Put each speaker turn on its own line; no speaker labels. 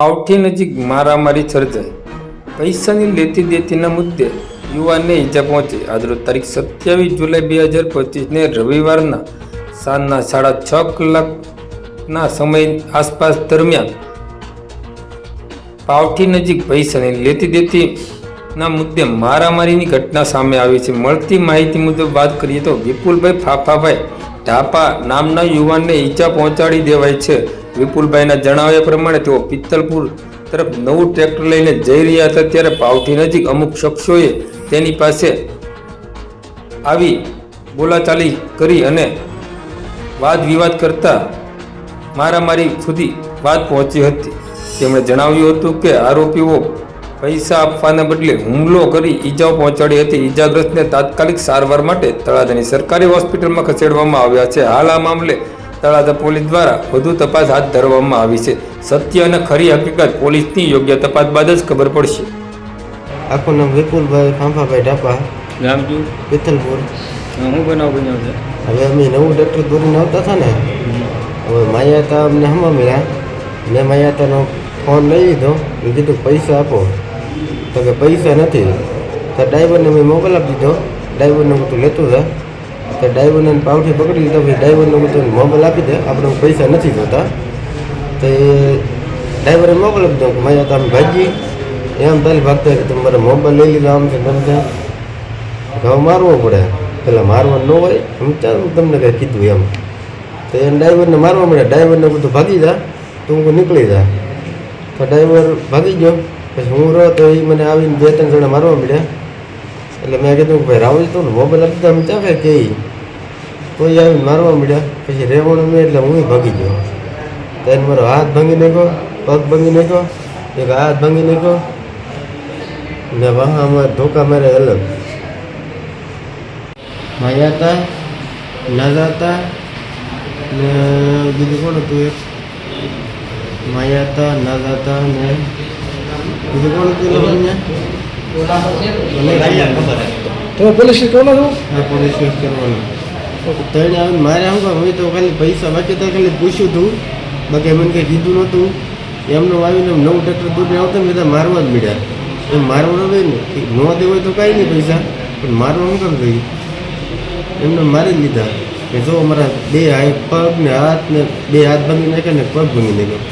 પાવઠી નજીક મારામારી સર્જાઈ. પૈસાની લેતી દેતીના મુદ્દે યુવાનને ઈજા પહોંચી. આજરોજ તારીખ સત્યાવીસ જુલાઈ બે હજાર પચીસને રવિવારના સાંજના સાડા છ કલાકના સમય આસપાસ દરમિયાન પાવઠી નજીક પૈસાની લેતી દેતીના મુદ્દે મારામારીની ઘટના સામે આવી છે. મળતી માહિતી મુજબ વાત કરીએ તો વિપુલભાઈ ફાફાભાઈ ઢાપા નામના યુવાનને ઈજા પહોંચાડી દેવાય છે. વિપુલભાઈના જણાવ્યા પ્રમાણે તેઓ પિત્તલપુર તરફ નવું ટ્રેક્ટર લઈને જઈ રહ્યા હતા ત્યારે પાવથી નજીક અમુક શખ્સોએ તેની પાસે આવી બોલાચાલી કરી અને વાદ વિવાદ કરતા મારામારી સુધી વાત પહોંચી હતી. તેમણે જણાવ્યું હતું કે આરોપીઓ પૈસા આપવાના બદલે હુમલો કરી ઈજાઓ પહોંચાડી હતી. ઈજાગ્રસ્તને તાત્કાલિક સારવાર માટે તળાજાની સરકારી હોસ્પિટલમાં ખસેડવામાં આવ્યા છે. હાલ આ મામલે તળાજા પોલીસ દ્વારા વધુ તપાસ હાથ ધરવામાં આવી છે. સત્ય અને ખરી હકીકત પોલીસની યોગ્ય તપાસ બાદ જ ખબર પડશે.
આખું નામ વિપુલભાઈ ફાંફાભાઈ ઢાપા.
ગામ જુ
પિત્તલપુર.
હું બનાવ બન્યો છે.
હવે અમે નવું ડૉક્ટર દોરીને આવતા હતા ને હવે માયાતા અમને હમા મળ્યા. મેં માયાતાનો ફોન લઈ લીધો. મેં કીધું પૈસા આપો. તો કે પૈસા નથી. તો ડ્રાઈવરને મેં મોકલ આપી દીધો ડ્રાઈવરને હું તું લેતું જા. તો ડ્રાઈવરને પાવઠી પકડી લીધો, પછી ડ્રાઈવરને બધું તું મોબાઈલ આપી દે, આપણે પૈસા નથી જોતા. તો એ ડ્રાઈવરે મોબાઈલ આપી દઉં કે માયાતા આમ ભાગી. એમ તાલી ભાગતા કે તમે મારે મોબાઈલ લઈ લીધો, આમ છે તમને ઘઉં મારવો પડે. પેલા મારવા ન હોય એમ ચાલ તમને કંઈ કીધું એમ. તો એ ડ્રાઈવરને મારવા મળે ડ્રાઈવરને બધું ભાગી જા, તો હું નીકળી જા. તો ડ્રાઈવર ભાગી ગયો. પછી હું રહ્યો તો એ મને આવીને બે ત્રણ જણા મારવા મળ્યા. એટલે મેં કીધું ભાઈ રાહુલ તો મોબાઈલ આપી દો ચાલે કે તો એ આવીને મારવા મળ્યા પછી રહેવાનું મેં એટલે હું ભાગી ગયો. ત્યારે મારો હાથ ભાંગી નાખ્યો, પગ ભાંગી નાખ્યો, એક હાથ ભાંગી નાખ્યો. ને વાહામાં ધોકા મારે અલગ. માયાતા હતા ને બીજું કોણ હતું એક? માયાતા હતા ને બીજું કોણ હતું?
તમે પોલીસ છો
પોલીસ કરવાનો. આવે મારે કામ મેં તો ખાલી પૈસા બાકી તો ખાલી પૂછ્યું હતું બાકી મને કંઈ કીધું નહોતું. એમનું આવીને નવું ટ્રેક્ટર દૂરને આવતા ને બધા મારવા જ મળ્યા એમ મારવાનું હોય ને. ન દે તો કાંઈ નહીં પૈસા. પણ મારવા શું કામ જોઈએ એમને મારી જ લીધા. કે જો અમારા બે હાથ પગ ને હાથ ને બે હાથ ભાંગી નાખ્યા ને પગ ભાંગી નાખ્યો.